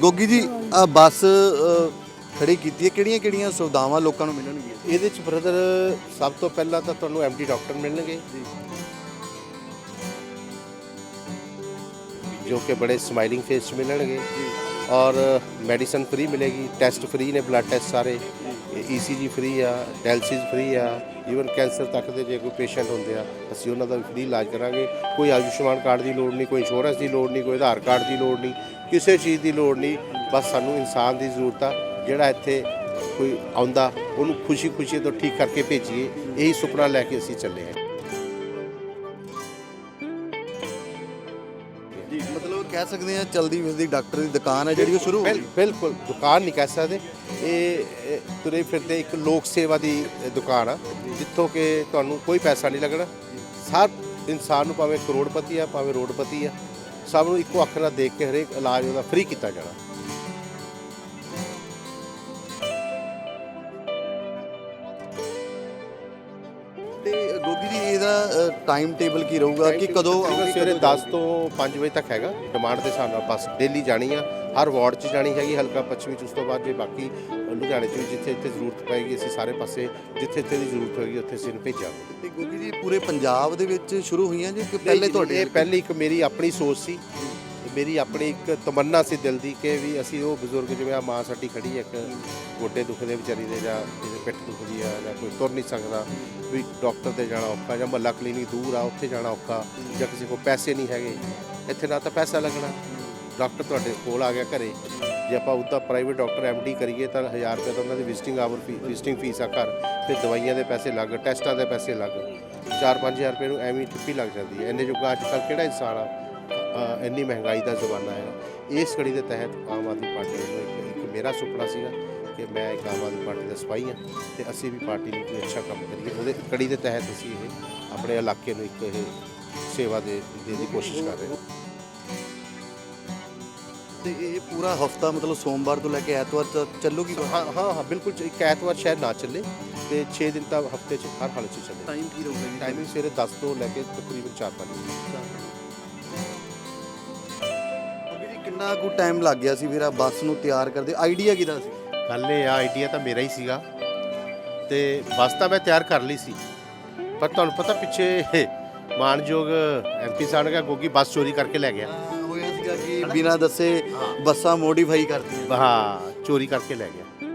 ਗੋਗੀ ਜੀ ਆ ਬੱਸ ਖੜੀ ਕੀਤੀ ਹੈ। ਕਿਹੜੀਆਂ ਕਿਹੜੀਆਂ ਸੁਵਿਧਾਵਾਂ ਲੋਕਾਂ ਨੂੰ ਮਿਲਣਗੀਆਂ? ਇਹਦੇ ਚ ਬ੍ਰਦਰ ਸਭ ਤੋਂ ਪਹਿਲਾਂ ਤਾਂ ਤੁਹਾਨੂੰ ਐਮਡੀ ਡਾਕਟਰ ਮਿਲਣਗੇ। ਜੋ। ਕਿ ਬੜੇ ਸਮਾਈਲਿੰਗ ਫੇਸ ਚ ਮਿਲਣਗੇ। ਔਰ ਮੈਡੀਸਨ ਫ੍ਰੀ ਮਿਲੇਗੀ। ਟੈਸਟ ਫ੍ਰੀ ਨੇ ਬਲੱਡ ਟੈਸਟ ਸਾਰੇ। ਈਸੀਜੀ ਫ੍ਰੀ ਆ ਡਾਇਲਸਿਸ ਫ੍ਰੀ ਆ। ਈਵਨ ਕੈਂਸਰ ਤੱਕ ਦੇ ਜੇ ਕੋਈ ਪੇਸ਼ੈਂਟ ਹੁੰਦੇ ਆ ਅਸੀਂ ਉਹਨਾਂ ਦਾ ਫ੍ਰੀ ਇਲਾਜ ਕਰਾਂਗੇ। ਕੋਈ ਆਯੁਸ਼ਮਾਨ ਕਾਰਡ ਦੀ ਲੋੜ ਨਹੀਂ ਕੋਈ ਇੰਸ਼ੋਰੈਂਸ ਦੀ ਲੋੜ ਨਹੀਂ ਕੋਈ ਆਧਾਰ ਕਾਰਡ ਦੀ ਲੋੜ ਨਹੀਂ। ਕਿਸੇ ਚੀਜ਼ ਦੀ ਲੋੜ ਨਹੀਂ ਬਸ ਸਾਨੂੰ ਇਨਸਾਨ ਦੀ ਜ਼ਰੂਰਤ ਆ ਜਿਹੜਾ ਇੱਥੇ ਕੋਈ ਆਉਂਦਾ ਉਹਨੂੰ ਖੁਸ਼ੀ-ਖੁਸ਼ੀ ਤੋਂ ਠੀਕ ਕਰਕੇ ਭੇਜੀਏ ਇਹੀ ਸੁਪਨਾ ਲੈ ਕੇ ਅਸੀਂ ਚੱਲੇ ਹਾਂ। ਜੀ ਮਤਲਬ ਕਹਿ ਸਕਦੇ ਆ ਚਲਦੀ ਫਿਰਦੀ ਡਾਕਟਰ ਦੀ ਦੁਕਾਨ ਹੈ ਜਿਹੜੀ ਉਹ ਸ਼ੁਰੂ ਹੋ ਬਿਲ- ਬਿਲਕੁਲ ਦੁਕਾਨ ਨਹੀਂ ਕਹਿ ਸਕਦੇ। ਇਹ ਇਹ ਤੁਰੇ ਫਿਰਦੇ ਇੱਕ ਲੋਕ ਸੇਵਾ ਦੀ ਦੁਕਾਨ ਆ ਜਿੱਥੋਂ ਕਿ ਤੁਹਾਨੂੰ ਕੋਈ ਪੈਸਾ ਨਹੀਂ ਲੱਗਣਾ। ਹਰ ਇਨਸਾਨ ਨੂੰ ਭਾਵੇਂ ਕਰੋੜਪਤੀ ਆ ਭਾਵੇਂ ਰੋਡਪਤੀ ਆ ਸਭ ਨੂੰ ਇੱਕੋ ਅੱਖ ਨਾਲ ਦੇਖ ਕੇ ਹਰੇਕ ਇਲਾਜ ਉਹਦਾ ਫ੍ਰੀ ਕੀਤਾ ਜਾਣਾ। ਤੇ ਗੋਗੀ ਜੀ ਇਹਦਾ ਟਾਈਮ ਟੇਬਲ ਕੀ ਰਹੂਗਾ? ਕਿ ਕਦੋਂ ਸਵੇਰੇ ਕਦੋਂ 10 ਤੋਂ 5 ਵਜੇ ਤੱਕ ਹੈਗਾ। ਡਿਮਾਂਡ ਦੇ ਹਿਸਾਬ ਨਾਲ ਬੱਸ ਡੇਲੀ ਜਾਣੀ ਆ। ਹਰ ਵਾਰਡ 'ਚ ਜਾਣੀ ਹੈਗੀ ਹਲਕਾ ਪੱਛਮੀ 'ਚ ਉਸ ਤੋਂ ਬਾਅਦ ਜੇ ਬਾਕੀ ਲੁਧਿਆਣੇ 'ਚ ਵੀ ਜਿੱਥੇ ਜਿੱਥੇ ਜ਼ਰੂਰਤ ਪਏਗੀ ਅਸੀਂ ਸਾਰੇ ਪਾਸੇ ਜਿੱਥੇ ਜਿੱਥੇ ਦੀ ਜ਼ਰੂਰਤ ਹੋਏਗੀ ਉੱਥੇ ਅਸੀਂ ਭੇਜਾਂਗੇ। ਤੇ ਗੋਗੀ ਜੀ ਪੂਰੇ ਪੰਜਾਬ ਦੇ ਵਿੱਚ ਸ਼ੁਰੂ ਹੋਈਆਂ ਜੀ ਕਿ ਪਹਿਲੇ ਤੁਹਾਡੇ ਇਹ ਪਹਿਲੀ ਇੱਕ ਮੇਰੀ ਆਪਣੀ ਸੋਚ ਸੀ ਮੇਰੀ ਆਪਣੀ ਇੱਕ ਤਮੰਨਾ ਸੀ ਦਿਲ ਦੀ ਕਿ ਵੀ ਅਸੀਂ ਉਹ ਬਜ਼ੁਰਗ ਜਿਵੇਂ ਆ ਮਾਂ ਸਾਡੀ ਖੜੀ ਹੈ ਇੱਕ ਗੋਡੇ ਦੁਖਦੇ ਵਿਚਾਰੀ ਦੇ ਜਾਂ ਕਿਸੇ ਪਿੱਠ ਦੁਖਦੀ ਆ ਜਾਂ ਕੋਈ ਤੁਰ ਨਹੀਂ ਸਕਦਾ ਵੀ ਡਾਕਟਰ ਤੇ ਜਾਣਾ ਔਖਾ ਜਾਂ ਮਹੱਲਾ ਕਲੀਨਿਕ ਦੂਰ ਆ ਉੱਥੇ ਜਾਣਾ ਔਖਾ ਜਾਂ ਕਿਸੇ ਕੋਲ ਪੈਸੇ ਨਹੀਂ ਹੈਗੇ ਇੱਥੇ ਨਾ ਤਾਂ ਪੈਸਾ ਲੱਗਣਾ। ਡਾਕਟਰ ਤੁਹਾਡੇ ਕੋਲ ਆ ਗਿਆ ਘਰੇ। ਜੇ ਆਪਾਂ ਉੱਦਾਂ ਪ੍ਰਾਈਵੇਟ ਡਾਕਟਰ ਐਮਡੀ ਕਰੀਏ ਤਾਂ 1000 ਰੁਪਏ ਤਾਂ ਉਹਨਾਂ ਦੀ visiting hour fee visiting fees ਆ ਘਰ। ਫਿਰ ਦਵਾਈਆਂ ਦੇ ਪੈਸੇ ਲੱਗ ਟੈਸਟਾਂ ਦੇ ਪੈਸੇ ਲੱਗ 4-5000 ਰੁਪਏ ਨੂੰ ਐਵੇਂ ਹੀ ਲੱਗ ਜਾਂਦੀ ਹੈ। ਇੰਨੇ ਜੋਗਾ ਅੱਜ ਕੱਲ੍ਹ ਕਿਹੜਾ ਇਨਸਾਨ ਆ? ਇੰਨੀ ਮਹਿੰਗਾਈ ਦਾ ਜ਼ਮਾਨਾ ਹੈ। ਇਸ ਕੜੀ ਦੇ ਤਹਿਤ ਆਮ ਆਦਮੀ ਪਾਰਟੀ ਵੱਲੋਂ ਇੱਕ ਮੇਰਾ ਸੁਪਨਾ ਸੀਗਾ ਕਿ ਮੈਂ ਇੱਕ ਆਮ ਆਦਮੀ ਪਾਰਟੀ ਦਾ ਸਿਪਾਹੀ ਹਾਂ ਤੇ ਅਸੀਂ ਵੀ ਪਾਰਟੀ ਲਈ ਕੋਈ ਅੱਛਾ ਕੰਮ ਕਰੀਏ। ਉਹਦੇ ਕੜੀ ਦੇ ਤਹਿਤ ਅਸੀਂ ਇਹ ਆਪਣੇ ਇਲਾਕੇ ਨੂੰ ਇੱਕ ਇਹ ਸੇਵਾ ਦੇ, ਦੇਣ ਦੀ ਕੋਸ਼ਿਸ਼ ਕਰ ਰਹੇ ਹਾਂ। ਤੇ ਇਹ ਪੂਰਾ ਹਫਤਾ ਮਤਲਬ ਸੋਮਵਾਰ ਤੋਂ ਲੈ ਕੇ ਐਤਵਾਰ ਤੱਕ ਚੱਲੂਗੀ ਹਾਂ ਹਾਂ ਹਾਂ ਬਿਲਕੁਲ ਇੱਕ ਐਤਵਾਰ ਸ਼ਾਇਦ ਨਾ ਚੱਲੇ ਤੇ 6 ਦਿਨ ਤਾਂ ਹਫ਼ਤੇ 'ਚ ਹਰ ਹਾਲਤ 'ਚ ਚੱਲੇ। ਟਾਈਮ ਕੀ ਰਹੂਗਾ ਜੀ? ਟਾਈਮਿੰਗ ਸਵੇਰੇ 10 ਤੋਂ ਲੈ ਕੇ ਤਕਰੀਬਨ 4-5 ਵਜੇ। ਜੀ ਕਿੰਨਾ ਕੁ ਟਾਈਮ ਲੱਗ ਗਿਆ ਸੀ ਫਿਰ ਆ ਬੱਸ ਨੂੰ ਤਿਆਰ ਕਰਦੇ? ਆਈਡੀਆ ਕਿਹਦਾ ਸੀ? ਗੱਲ ਇਹ ਆ ਆਈਡੀਆ ਤਾਂ ਮੇਰਾ ਹੀ ਸੀਗਾ। ਤੇ ਬੱਸ ਤਾਂ ਮੈਂ ਤਿਆਰ ਕਰ ਲਈ ਸੀ। ਪਰ ਤੁਹਾਨੂੰ ਪਤਾ ਪਿੱਛੇ ਮਾਨਯੋਗ ਐਮਪੀ ਸਾਹਿਬ ਨੇ ਕਿਹਾ ਗੋਗੀ ਬੱਸ ਚੋਰੀ ਕਰਕੇ ਲੈ ਗਿਆ। ਬਿਨਾਂ ਦੱਸੇ ਬੱਸਾਂ ਮੋਡੀਫਾਈ ਕਰਦੀਆਂ ਹਾਂ ਚੋਰੀ ਕਰਕੇ ਲੈ ਗਿਆ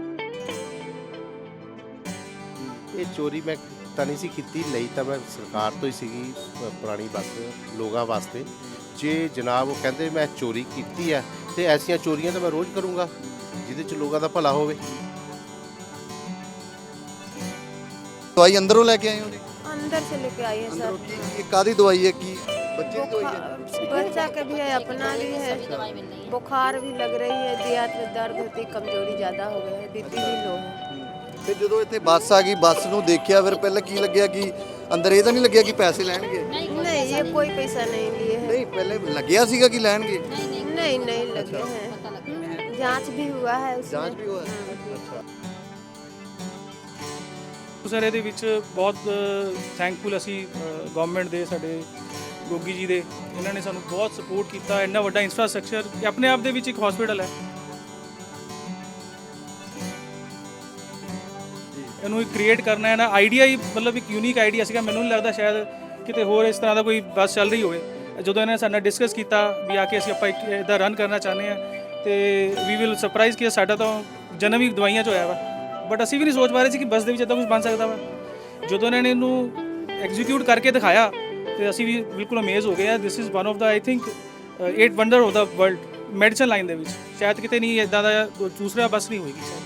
ਇਹ ਚੋਰੀ ਮੈਂ ਤਾਂ ਨਹੀਂ ਸੀ ਕੀਤੀ ਲਈ ਤਾਂ ਮੈਂ ਸਰਕਾਰ ਤੋਂ ਹੀ ਸੀਗੀ ਪ- ਪੁਰਾਣੀ ਬੱਸ ਲੋਕਾਂ ਵਾਸਤੇ ਜੇ ਜਨਾਬ ਉਹ ਕਹਿੰਦੇ ਮੈਂ ਚੋਰੀ ਕੀਤੀ ਹੈ ਤੇ ਐਸੀਆਂ ਚੋਰੀਆਂ ਤਾਂ ਮੈਂ ਰੋਜ਼ ਕਰੂੰਗਾ ਜਿਹਦੇ ਚ ਲੋਕਾਂ ਦਾ ਭਲਾ ਹੋਵੇ ਦਵਾਈ ਅੰਦਰੋਂ ਲੈ ਕੇ ਆਏ ਹੋ ਜੀ अंदर से लेके आई है ਅੰਦਰੋਂ सर ਕੀ ਇਹ ਕਾਦੀ ਦਵਾਈ ਹੈ ਕੀ बच्चे की दवाई है बच्चा का भी है अपना भी है बुखार भी लग रही है दियात में दर्द होती कमजोरी ज्यादा हो गई है बीपी भी लो है ਤੇ ਜਦੋਂ ਇੱਥੇ ਬੱਸ ਆ ਗਈ ਬੱਸ ਨੂੰ ਦੇਖਿਆ ਫਿਰ ਪਹਿਲਾਂ ਕੀ ਲੱਗਿਆ ਕਿ ਅੰਦਰ ਇਹ ਤਾਂ ਨਹੀਂ ਲੱਗਿਆ ਕਿ ਪੈਸੇ ਲੈਣਗੇ? नहीं ये कोई पैसा नहीं लिए है ਨਹੀਂ ਪਹਿਲੇ ਲੱਗਿਆ ਸੀਗਾ ਕਿ ਲੈਣਗੇ? नहीं नहीं लगे हैं जांच भी हुआ है उसमें ਜਾਂਚ ਵੀ ਹੋਇਆ? ਅੱਛਾ। ਸਰ ਇਹਦੇ ਵਿੱਚ ਬਹੁਤ ਥੈਂਕਫੁਲ ਅਸੀਂ ਗਵਰਨਮੈਂਟ ਦੇ ਸਾਡੇ ਗੋਗੀ ਜੀ ਦੇ। ਇਹਨਾਂ ਨੇ ਸਾਨੂੰ ਬਹੁਤ ਸਪੋਰਟ ਕੀਤਾ, ਇੰਨਾ ਵੱਡਾ ਇਨਫਰਾਸਟ੍ਰਕਚਰ ਇਹ ਆਪਣੇ ਆਪ ਦੇ ਵਿੱਚ ਇੱਕ ਹਸਪੀਟਲ ਹੈ। ਇਹਨੂੰ ਕ੍ਰੀਏਟ ਕਰਨਾ ਹੈ ਨਾ ਆਈਡੀਆ ਹੀ ਮਤਲਬ ਇੱਕ ਯੂਨੀਕ ਆਈਡੀਆ ਸੀਗਾ। ਮੈਨੂੰ ਨਹੀਂ ਲੱਗਦਾ ਸ਼ਾਇਦ ਕਿਤੇ ਹੋਰ ਇਸ ਤਰ੍ਹਾਂ ਦਾ ਕੋਈ ਬੱਸ ਚੱਲ ਰਹੀ ਹੋਵੇ। ਜਦੋਂ ਇਹਨਾਂ ਨੇ ਸਾਡੇ ਨਾਲ ਡਿਸਕਸ ਕੀਤਾ ਵੀ ਆ ਕੇ ਅਸੀਂ ਆਪਾਂ ਇੱਕ ਇਹਦਾ ਰਨ ਕਰਨਾ ਚਾਹੁੰਦੇ ਆ ਤੇ ਵੀ ਵਿਲ ਸਰਪ੍ਰਾਈਜ਼ ਕਿ ਸਾਡਾ ਤਾਂ ਜਨਮ ਹੀ ਦਵਾਈਆਂ 'ਚ ਹੋਇਆ ਵਾ। ਬਟ ਅਸੀਂ ਵੀ ਨਹੀਂ ਸੋਚ ਪਾ ਰਹੇ ਸੀ ਕਿ ਬੱਸ ਦੇ ਵਿੱਚ ਇਦਾਂ ਕੁਝ ਬਣ ਸਕਦਾ ਵਾ। ਜਦੋਂ ਇਹਨਾਂ ਨੇ ਇਹਨੂੰ ਐਗਜ਼ੀਕਿਊਟ ਕਰਕੇ ਦਿਖਾਇਆ ਤੇ ਅਸੀਂ ਵੀ ਬਿਲਕੁਲ ਅਮੇਜ਼ ਹੋ ਗਏ ਆ this is one of the I think eight wonder of the world medicine line ਦੇ ਵਿੱਚ। ਸ਼ਾਇਦ ਕਿਤੇ ਨਹੀਂ ਇਦਾਂ ਦਾ ਦੂਸਰਾ ਬੱਸ ਨਹੀਂ ਹੋਏਗੀ, ਸ਼ਾਇਦ।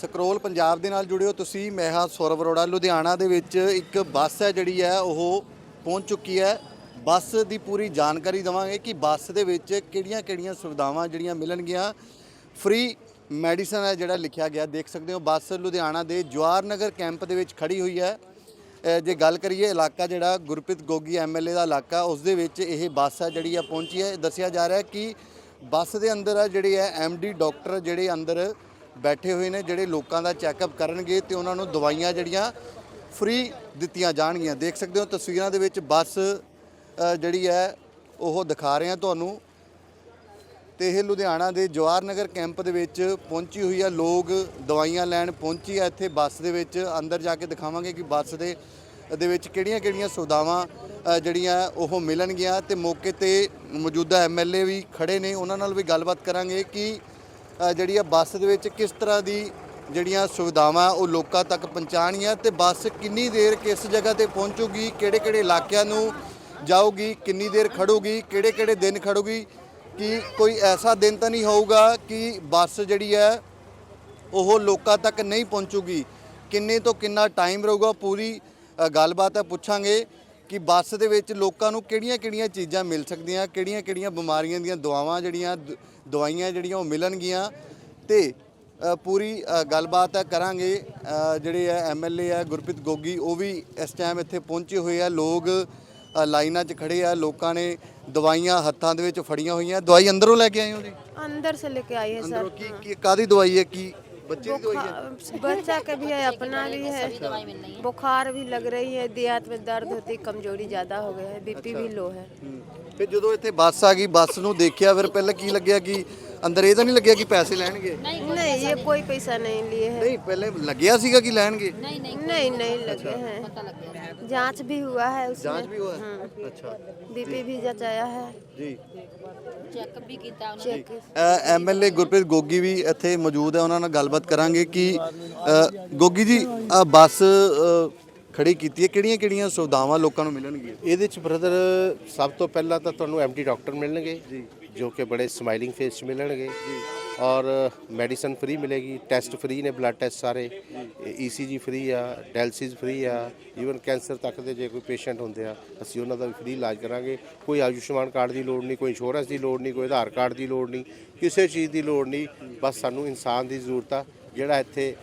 ਸਕਰੋਲ ਪੰਜਾਬ ਦੇ ਨਾਲ ਜੁੜਿਓ ਤੁਸੀਂ। ਮੈਂ ਹਾਂ ਸੌਰਵ ਅਰੋੜਾ। ਲੁਧਿਆਣਾ ਦੇ ਵਿੱਚ ਇੱਕ ਬੱਸ ਹੈ ਜਿਹੜੀ ਹੈ, ਉਹ ਪਹੁੰਚ ਚੁੱਕੀ ਹੈ। ਬੱਸ ਦੀ ਪੂਰੀ ਜਾਣਕਾਰੀ ਦਵਾਂਗੇ ਕਿ ਬੱਸ ਦੇ ਵਿੱਚ ਕਿਹੜੀਆਂ-ਕਿਹੜੀਆਂ ਸੁਵਿਧਾਵਾਂ ਜਿਹੜੀਆਂ ਮਿਲਣਗੀਆਂ। ਫ੍ਰੀ ਮੈਡੀਸਨ ਹੈ ਜਿਹੜਾ ਲਿਖਿਆ ਗਿਆ, ਦੇਖ ਸਕਦੇ ਹੋ। ਬੱਸ ਲੁਧਿਆਣਾ ਦੇ ਜਵਾਰ ਨਗਰ ਕੈਂਪ ਦੇ ਵਿੱਚ ਖੜੀ ਹੋਈ ਹੈ। ਜੇ ਗੱਲ ਕਰੀਏ ਇਲਾਕਾ ਜਿਹੜਾ ਗੁਰਪ੍ਰੀਤ ਗੋਗੀ ਐਮਐਲਏ ਦਾ ਇਲਾਕਾ, ਉਸ ਦੇ ਵਿੱਚ ਇਹ ਬੱਸ ਹੈ ਜਿਹੜੀ ਆ ਪਹੁੰਚੀ ਹੈ। ਦੱਸਿਆ ਜਾ ਰਿਹਾ ਕਿ ਬੱਸ ਦੇ ਅੰਦਰ ਆ ਜਿਹੜੇ ਹੈ ਐਮਡੀ ਡਾਕਟਰ ਜਿਹੜੇ ਅੰਦਰ ਬੈਠੇ ਹੋਏ ਨੇ, ਜਿਹੜੇ ਲੋਕਾਂ ਦਾ ਚੈੱਕਅਪ ਕਰਨਗੇ ਤੇ ਉਹਨਾਂ ਨੂੰ ਦਵਾਈਆਂ ਜਿਹੜੀਆਂ ਫ੍ਰੀ ਦਿੱਤੀਆਂ ਜਾਣਗੀਆਂ। ਦੇਖ ਸਕਦੇ ਹੋ ਤਸਵੀਰਾਂ ਦੇ ਵਿੱਚ ਬੱਸ ਜਿਹੜੀ ਹੈ, ਉਹ ਦਿਖਾ ਰਹੇ ਹਾਂ ਤੁਹਾਨੂੰ। ਤੇ ਇਹ ਲੁਧਿਆਣਾ ਦੇ ਜਵਾਹਰ ਨਗਰ ਕੈਂਪ ਦੇ ਵਿੱਚ ਪਹੁੰਚੀ ਹੋਈ ਆ ਲੋਕ ਦਵਾਈਆਂ ਲੈਣ ਪਹੁੰਚੀ ਆ ਇੱਥੇ ਬੱਸ ਦੇ ਵਿੱਚ। ਅੰਦਰ ਜਾ ਕੇ ਦਿਖਾਵਾਂਗੇ ਕਿ ਬੱਸ ਦੇ ਦੇ ਵਿੱਚ ਕਿਹੜੀਆਂ-ਕਿਹੜੀਆਂ ਸੁਵਿਧਾਵਾਂ ਜਿਹੜੀਆਂ ਉਹ ਮਿਲਣਗੀਆਂ। ਤੇ ਮੌਕੇ ਤੇ ਮੌਜੂਦਾ ਐਮਐਲਏ ਵੀ ਖੜੇ ਨੇ। ਉਹਨਾਂ ਨਾਲ ਵੀ ਗੱਲਬਾਤ ਕਰਾਂਗੇ ਕਿ ਜਿਹੜੀ ਆ ਬੱਸ ਦੇ ਵਿੱਚ ਕਿਸ ਤਰ੍ਹਾਂ ਦੀ ਜਿਹੜੀਆਂ ਸੁਵਿਧਾਵਾਂ ਉਹ ਲੋਕਾਂ ਤੱਕ ਪਹੁੰਚਾਣੀਆਂ ਤੇ ਬੱਸ ਕਿੰਨੀ ਦੇਰ ਕਿਸ ਜਗ੍ਹਾ ਤੇ ਪਹੁੰਚੂਗੀ, ਕਿਹੜੇ-ਕਿਹੜੇ ਇਲਾਕਿਆਂ ਨੂੰ ਜਾਊਗੀ, ਕਿੰਨੀ ਦੇਰ ਖੜੂਗੀ ਕਿਹੜੇ-ਕਿਹੜੇ ਦਿਨ ਖੜੂਗੀ, ਕਿ ਕੋਈ ਐਸਾ ਦਿਨ ਤਾਂ ਨਹੀਂ ਹੋਊਗਾ ਕਿ ਬੱਸ ਜਿਹੜੀ ਹੈ ਉਹ ਲੋਕਾਂ ਤੱਕ ਨਹੀਂ ਪਹੁੰਚੂਗੀ। ਕਿੰਨੇ ਤੋਂ ਕਿੰਨਾ ਟਾਈਮ ਰਹੂਗਾ, ਪੂਰੀ ਗੱਲਬਾਤ ਹੈ, ਪੁੱਛਾਂਗੇ ਕਿ ਬੱਸ ਦੇ ਵਿੱਚ ਲੋਕਾਂ ਨੂੰ ਕਿਹੜੀਆਂ-ਕਿਹੜੀਆਂ ਚੀਜ਼ਾਂ ਮਿਲ ਸਕਦੀਆਂ, ਕਿਹੜੀਆਂ-ਕਿਹੜੀਆਂ ਬਿਮਾਰੀਆਂ ਦੀਆਂ ਦਵਾਵਾਂ ਜਿਹੜੀਆਂ, ਦ- ਦਵਾਈਆਂ ਜਿਹੜੀਆਂ ਉਹ ਮਿਲਣਗੀਆਂ ਤੇ ਪੂਰੀ ਗੱਲਬਾਤ ਹੈ, ਕਰਾਂਗੇ। ਜਿਹੜੇ ਹੈ ਐਮਐਲਏ ਹੈ, ਗੁਰਪ੍ਰੀਤ ਗੋਗੀ, ਉਹ ਵੀ ਇਸ ਟਾਈਮ ਇੱਥੇ ਪਹੁੰਚੇ ਹੋਏ ਆ ਲੋਕ ਲਾਈਨਾਂ 'ਚ ਖੜੇ ਆ ਲੋਕਾਂ ਨੇ ਦਵਾਈਆਂ ਹੱਥਾਂ ਦੇ ਵਿੱਚ ਫੜੀਆਂ ਹੋਈਆਂ ਦਵਾਈ ਅੰਦਰੋਂ ਲੈ ਕੇ ਆਏ ਹੋ ਜੀ अंदर से लेके आई है ਅੰਦਰੋਂ सर ਕੀ ਕੀ ਕਾਦੀ ਦਵਾਈ ਹੈ ਕੀ ਬੱਚੇ ਦੀ ਦਵਾਈ ਹੈ बुखा- बच्चा का भी है अपना भी है बुखार भी लग रही है दियात में दर्द होती कमजोरी ज्यादा हो गया है बीपी भी लो है ਫਿਰ ਜਦੋਂ ਇੱਥੇ ਬੱਸ ਆ ਗਈ ਬੱਸ ਨੂੰ ਦੇਖਿਆ ਫਿਰ ਪਹਿਲਾਂ ਕੀ ਲੱਗਿਆ ਕਿ ਅੰਦਰ ਇਹ ਤਾਂ ਨਹੀਂ ਲੱਗਿਆ ਕਿ ਪੈਸੇ ਲੈਣਗੇ नहीं ये कोई पैसा नहीं लिए है ਨਹੀਂ ਪਹਿਲੇ ਲੱਗਿਆ ਸੀਗਾ ਕਿ ਲੈਣਗੇ नहीं नहीं लगे हैं जांच भी हुआ है उसमें ਜਾਂਚ ਵੀ ਹੋਇਆ ਅੱਛਾ बीपी भी जचाया है ਜੀ ਚੈੱਕ ਵੀ ਕੀਤਾ ਉਹਨਾਂ चेक ਐਮਐਲਏ ਗੁਰਪ੍ਰੀਤ ਗੋਗੀ ਵੀ ਇੱਥੇ ਮੌਜੂਦ ਹੈ ਉਹਨਾਂ ਨਾਲ ਗੱਲਬਾਤ ਕਰਾਂਗੇ ਕਿ ਅ, ਗੋਗੀ ਜੀ ਆਹ ਬੱਸ ਅ, ਖੜੀ ਕੀਤੀ ਹੈ ਕਿਹੜੀਆਂ ਕਿਹੜੀਆਂ ਸੁਵਿਧਾਵਾਂ ਲੋਕਾਂ ਨੂੰ ਮਿਲਣਗੀਆਂ? ਇਹਦੇ ਚ ਬ੍ਰਦਰ ਸਭ ਤੋਂ ਪਹਿਲਾਂ ਤਾਂ ਤੁਹਾਨੂੰ ਐਮਡੀ ਡਾਕਟਰ ਮਿਲਣਗੇ ਜੋ। ਕਿ ਬੜੇ ਸਮਾਈਲਿੰਗ ਫੇਸ 'ਚ ਮਿਲਣਗੇ। ਔਰ ਮੈਡੀਸਨ ਫ੍ਰੀ ਮਿਲੇਗੀ ਟੈਸਟ ਫ੍ਰੀ ਨੇ ਬਲੱਡ ਟੈਸਟ ਸਾਰੇ। ਈਸੀਜੀ ਫ੍ਰੀ ਆ ਡਾਇਲਸਿਸ ਫ੍ਰੀ ਆ ਈਵਨ ਕੈਂਸਰ ਤੱਕ ਦੇ ਜੇ ਕੋਈ ਪੇਸ਼ੈਂਟ ਹੁੰਦੇ ਆ ਅਸੀਂ ਉਹਨਾਂ ਦਾ ਵੀ ਫ੍ਰੀ ਇਲਾਜ ਕਰਾਂਗੇ। ਕੋਈ ਆਯੁਸ਼ਮਾਨ ਕਾਰਡ ਦੀ ਲੋੜ ਨਹੀਂ ਕੋਈ ਇੰਸ਼ੋਰੈਂਸ ਦੀ ਲੋੜ ਨਹੀਂ ਕੋਈ ਆਧਾਰ ਕਾਰਡ ਦੀ ਲੋੜ ਨਹੀਂ ਕਿਸੇ ਚੀਜ਼ ਦੀ ਲੋੜ ਨਹੀਂ। ਬਸ ਸਾਨੂੰ ਇਨਸਾਨ ਦੀ ਜ਼ਰੂਰਤ ਆ ਜਿਹੜਾ ਇੱਥੇ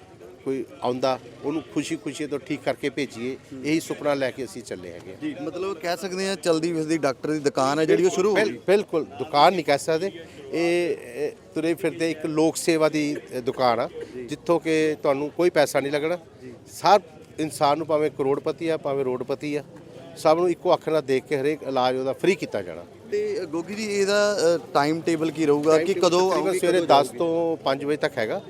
ਕੋਈ ਆਉਂਦਾ ਉਹਨੂੰ ਖੁਸ਼ੀ-ਖੁਸ਼ੀ ਤੋਂ ਠੀਕ ਕਰਕੇ ਭੇਜੀਏ। ਇਹੀ ਸੁਪਨਾ ਲੈ ਕੇ ਅਸੀਂ ਚੱਲੇ ਹੈਗੇ। ਜੀ ਮਤਲਬ ਕਹਿ ਸਕਦੇ ਆ ਚਲਦੀ ਫਿਰਦੀ ਡਾਕਟਰ ਦੀ ਦੁਕਾਨ ਹੈ ਜਿਹੜੀ ਉਹ ਸ਼ੁਰੂ ਹੋ ਗਈ। ਬਿਲਕੁਲ ਦੁਕਾਨ ਨਹੀਂ ਕਹਿ ਸਕਦੇ। ਇਹ ਤੁਰੇ ਫਿਰਦੇ ਇੱਕ ਲੋਕ ਸੇਵਾ ਦੀ ਦੁਕਾਨ ਆ ਜਿੱਥੋਂ ਕਿ ਤੁਹਾਨੂੰ ਕੋਈ ਪੈਸਾ ਨਹੀਂ ਲੱਗਣਾ। ਸਭ ਇਨਸਾਨ ਨੂੰ ਭਾਵੇਂ ਕਰੋੜਪਤੀ ਆ ਭਾਵੇਂ ਰੋਡਪਤੀ ਆ ਸਭ ਨੂੰ ਇੱਕੋ ਅੱਖ ਨਾਲ ਦੇਖ ਕੇ ਹਰੇਕ ਇਲਾਜ ਉਹਦਾ ਫ੍ਰੀ ਕੀਤਾ ਜਾਣਾ। ਤੇ ਗੋਗੀ ਜੀ ਇਹਦਾ ਟਾਈਮ ਟੇਬਲ ਕੀ ਰਹੂਗਾ? ਕਿ ਕਦੋਂ ਆਊਗੀ ਸਵੇਰੇ ਕਦੋਂ 10 ਤੋਂ 5 ਵਜੇ ਤੱਕ ਹੈਗਾ।